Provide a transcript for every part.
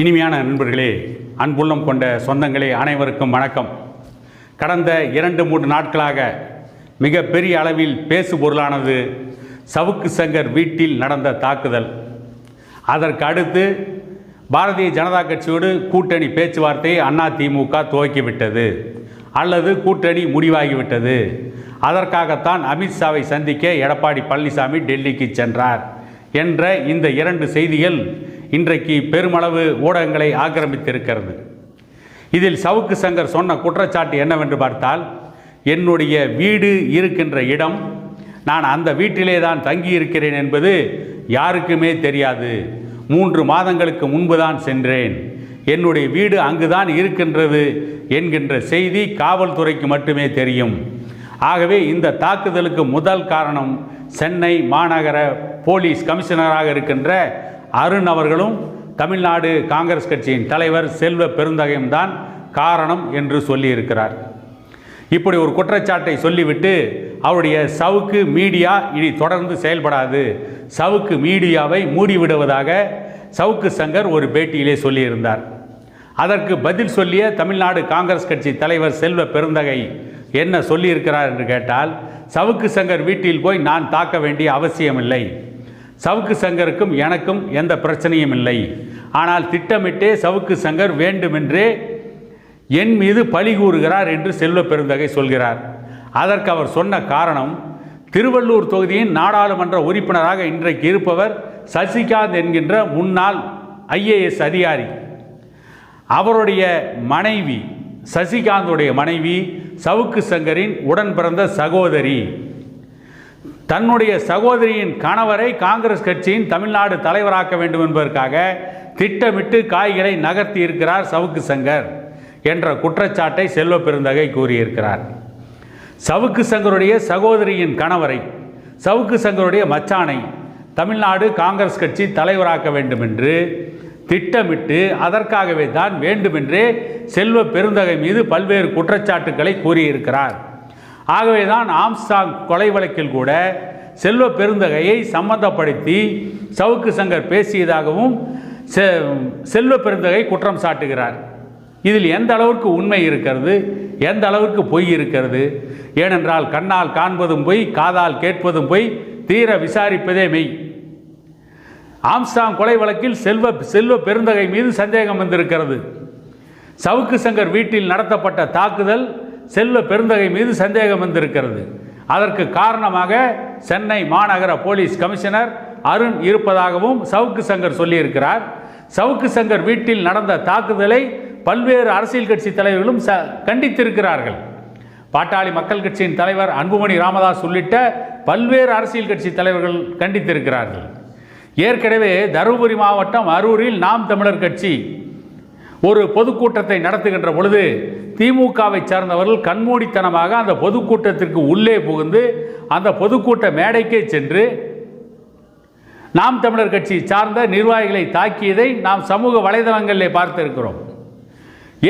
இனிமையான நண்பர்களே அன்புள்ளம் கொண்ட சொந்தங்களே அனைவருக்கும் வணக்கம். கடந்த இரண்டு மூன்று நாட்களாக மிகப்பெரிய அளவில் பேசு பொருளானது சவுக்கு சங்கர் வீட்டில் நடந்த தாக்குதல். அதற்கு அடுத்து பாரதிய ஜனதா கட்சியோடு கூட்டணி பேச்சுவார்த்தையை அண்ணா திமுக துவக்கிவிட்டது அல்லது கூட்டணி முடிவாகிவிட்டது. அதற்காகத்தான் அமித்ஷாவை சந்திக்க எடப்பாடி பழனிசாமி டெல்லிக்கு சென்றார் என்ற இந்த இரண்டு செய்திகள் இன்றைக்கு பெருமளவு ஊடகங்களை ஆக்கிரமித்திருக்கிறது. இதில் சவுக்கு சங்கர் சொன்ன குற்றச்சாட்டு என்னவென்று பார்த்தால் என்னுடைய வீடு இருக்கின்ற இடம் நான் அந்த வீட்டிலே தான் தங்கியிருக்கிறேன் என்பது யாருக்குமே தெரியாது. மூன்று மாதங்களுக்கு முன்பு தான் சென்றேன். என்னுடைய வீடு அங்குதான் இருக்கின்றது என்கின்ற செய்தி காவல்துறைக்கு மட்டுமே தெரியும். ஆகவே இந்த தாக்குதலுக்கு முதல் காரணம் சென்னை மாநகர போலீஸ் கமிஷனராக இருக்கின்ற அருண் அவர்களும் தமிழ்நாடு காங்கிரஸ் கட்சியின் தலைவர் செல்வ பெருந்தகையும் தான் காரணம் என்று சொல்லியிருக்கிறார். இப்படி ஒரு குற்றச்சாட்டை சொல்லிவிட்டு அவருடைய சவுக்கு மீடியா இனி தொடர்ந்து செயல்படாது. சவுக்கு மீடியாவை மூடிவிடுவதாக சவுக்கு சங்கர் ஒரு பேட்டியிலே சொல்லியிருந்தார். அதற்கு பதில் சொல்லிய தமிழ்நாடு காங்கிரஸ் கட்சி தலைவர் செல்வ பெருந்தகை என்ன சொல்லியிருக்கிறார் என்று கேட்டால் சவுக்கு சங்கர் வீட்டில் போய் நான் தாக்க வேண்டிய அவசியமில்லை. சவுக்கு சங்கருக்கும் எனக்கும் எந்த பிரச்சனையும் இல்லை. ஆனால் திட்டமிட்டே சவுக்கு சங்கர் வேண்டுமென்றே என் மீது பழி கூறுகிறார் என்று செல்வ பெருந்தகை சொல்கிறார். அதற்கு அவர் சொன்ன காரணம் திருவள்ளூர் தொகுதியின் நாடாளுமன்ற உறுப்பினராக இன்றைக்கு இருப்பவர் சசிகாந்த் என்கின்ற முன்னாள் ஐஏஎஸ் அதிகாரி. அவருடைய மனைவி சசிகாந்துடைய மனைவி சவுக்கு சங்கரின் உடன் பிறந்த சகோதரி. தன்னுடைய சகோதரியின் கணவரை காங்கிரஸ் கட்சியின் தமிழ்நாடு தலைவராக்க வேண்டும் என்பதற்காக திட்டமிட்டு காய்களை நகர்த்தி இருக்கிறார் சவுக்கு சங்கர் என்ற குற்றச்சாட்டை செல்வ பெருந்தகை கூறியிருக்கிறார். சவுக்கு சங்கருடைய சகோதரியின் கணவரை சவுக்கு சங்கருடைய மச்சானை தமிழ்நாடு காங்கிரஸ் கட்சி தலைவராக்க வேண்டும் என்று திட்டமிட்டு அதற்காகவே தான் வேண்டுமென்றே செல்வ பெருந்தகை மீது பல்வேறு குற்றச்சாட்டுக்களை கூறியிருக்கிறார். ஆகவே தான் ஆம்ஸ்டாங் கொலை வழக்கில் கூட செல்வ பெருந்தகையை சம்பந்தப்படுத்தி சவுக்கு சங்கர் பேசியதாகவும் செ- செல்வ பெருந்தகை குற்றம் சாட்டுகிறார். இதில் எந்த அளவிற்கு உண்மை இருக்கிறது எந்த அளவிற்கு பொய் இருக்கிறது ஏனென்றால் கண்ணால் காண்பதும் பொய் காதால் கேட்பதும் பொய் தீர விசாரிப்பதே மெய். ஆம்ஸ்டாங் கொலை வழக்கில் செல்வ செல்வ பெருந்தகை மீது சந்தேகம் வந்திருக்கிறது. சவுக்கு சங்கர் வீட்டில் நடத்தப்பட்ட தாக்குதல் செல்வ பெருந்தகை மீது சந்தேகம் வந்திருக்கிறது. அதற்கு காரணமாக சென்னை மாநகர போலீஸ் கமிஷனர் அருண் இருப்பதாகவும் சவுக்கு சங்கர் சொல்லியிருக்கிறார். சவுக்கு சங்கர் வீட்டில் நடந்த தாக்குதலை பல்வேறு அரசியல் கட்சி தலைவர்களும் ச கண்டித்திருக்கிறார்கள். பாட்டாளி மக்கள் கட்சியின் தலைவர் அன்புமணி ராமதாஸ் உள்ளிட்ட பல்வேறு அரசியல் கட்சி தலைவர்கள் கண்டித்திருக்கிறார்கள். ஏற்கனவே தருமபுரி மாவட்டம் அரூரில் நாம் தமிழர் கட்சி ஒரு பொதுக்கூட்டத்தை நடத்துகின்ற பொழுது திமுகவை சார்ந்தவர்கள் கண்மூடித்தனமாக அந்த பொதுக்கூட்டத்திற்கு உள்ளே புகுந்து அந்த பொதுக்கூட்ட மேடைக்கே சென்று நாம் தமிழர் கட்சி சார்ந்த நிர்வாகிகளை தாக்கியதை நாம் சமூக வலைதளங்களிலே பார்த்திருக்கிறோம்.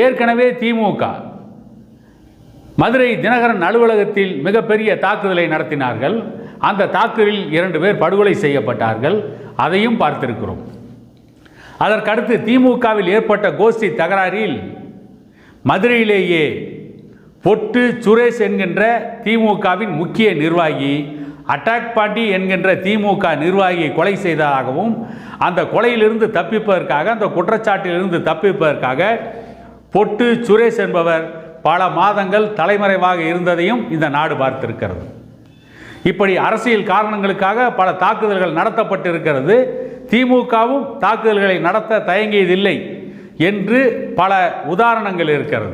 ஏற்கனவே திமுக மதுரை தினகரன் அலுவலகத்தில் மிகப்பெரிய தாக்குதலை நடத்தினார்கள். அந்த தாக்குதலில் இரண்டு பேர் படுகொலை செய்யப்பட்டார்கள். அதையும் பார்த்திருக்கிறோம். அதற்கடுத்து திமுகவில் ஏற்பட்ட கோஷ்டி தகராறில் மதுரையிலேயே பொட்டு சுரேஷ் என்கின்ற திமுகவின் முக்கிய நிர்வாகி அட்டாக் பாண்டி என்கின்ற திமுக நிர்வாகியை கொலை செய்ததாகவும் அந்த கொலையிலிருந்து தப்பிப்பதற்காக அந்த குற்றச்சாட்டிலிருந்து தப்பிப்பதற்காக பொட்டு சுரேஷ் என்பவர் பல மாதங்கள் தலைமறைவாக இருந்ததையும் இந்த நாடு பார்த்திருக்கிறது. இப்படி அரசியல் காரணங்களுக்காக பல தாக்குதல்கள் நடத்தப்பட்டிருக்கிறது. திமுகவும் தாக்குதல்களை நடத்த தயங்கியதில்லை என்று பல உதாரணங்கள் இருக்கிறது.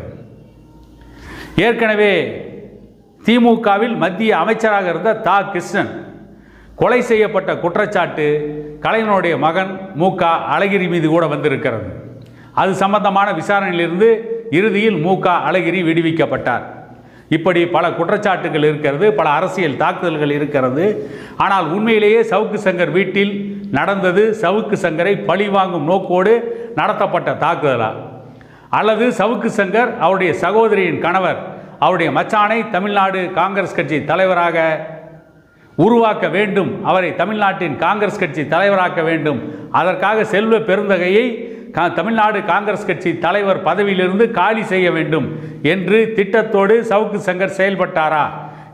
ஏற்கனவே திமுகவில் மத்திய அமைச்சராக இருந்த தா. கிருஷ்ணன் கொலை செய்யப்பட்ட குற்றச்சாட்டு கலைஞனுடைய மகன் மு. க. அழகிரி மீது கூட வந்திருக்கிறது. அது சம்பந்தமான விசாரணையிலிருந்து இறுதியில் மு. க. அழகிரி விடுவிக்கப்பட்டார். இப்படி பல குற்றச்சாட்டுகள் இருக்கிறது பல அரசியல் தாக்குதல்கள் இருக்கிறது. ஆனால் உண்மையிலேயே சவுக்கு சங்கர் வீட்டில் நடந்தது சவுக்கு சங்கரை பழிவாங்கும் நோக்கோடு நடத்தப்பட்ட தாக்குதலா? அல்லது சவுக்கு சங்கர் அவருடைய சகோதரியின் கணவர் அவருடைய மச்சானை தமிழ்நாடு காங்கிரஸ் கட்சி தலைவராக உருவாக்க வேண்டும் அவரை தமிழ்நாட்டின் காங்கிரஸ் கட்சி தலைவராக்க வேண்டும் அதற்காக செல்வ பெருந்தகையை கா- தமிழ்நாடு காங்கிரஸ் கட்சி தலைவர் பதவியிலிருந்து காலி செய்ய வேண்டும் என்று திட்டத்தோடு சவுக்கு சங்கர் செயல்பட்டாரா?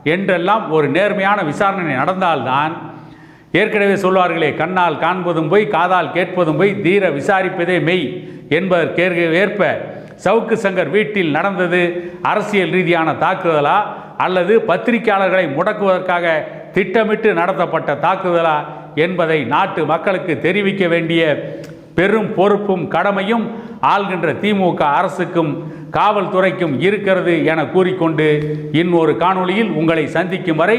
என்றெல்லாம் ஒரு நேர்மையான விசாரணை நடந்தால்தான் ஏற்கனவே சொல்வார்களே கண்ணால் காண்பதும் போய் காதால் கேட்பதும் போய் தீர விசாரிப்பதே மெய் என்பதற்கேற்க ஏற்ப சவுக்கு சங்கர் வீட்டில் நடந்தது அரசியல் ரீதியான தாக்குதலா அல்லது பத்திரிகையாளர்களை முடக்குவதற்காக திட்டமிட்டு நடத்தப்பட்ட தாக்குதலா என்பதை நாட்டு மக்களுக்கு தெரிவிக்க வேண்டிய பெரும் பொறுப்பும் கடமையும் ஆள்கின்ற திமுக அரசுக்கும் காவல்துறைக்கும் இருக்கிறது என கூறிக்கொண்டு இன்னொரு காணொளியில் உங்களை சந்திக்கும் வரை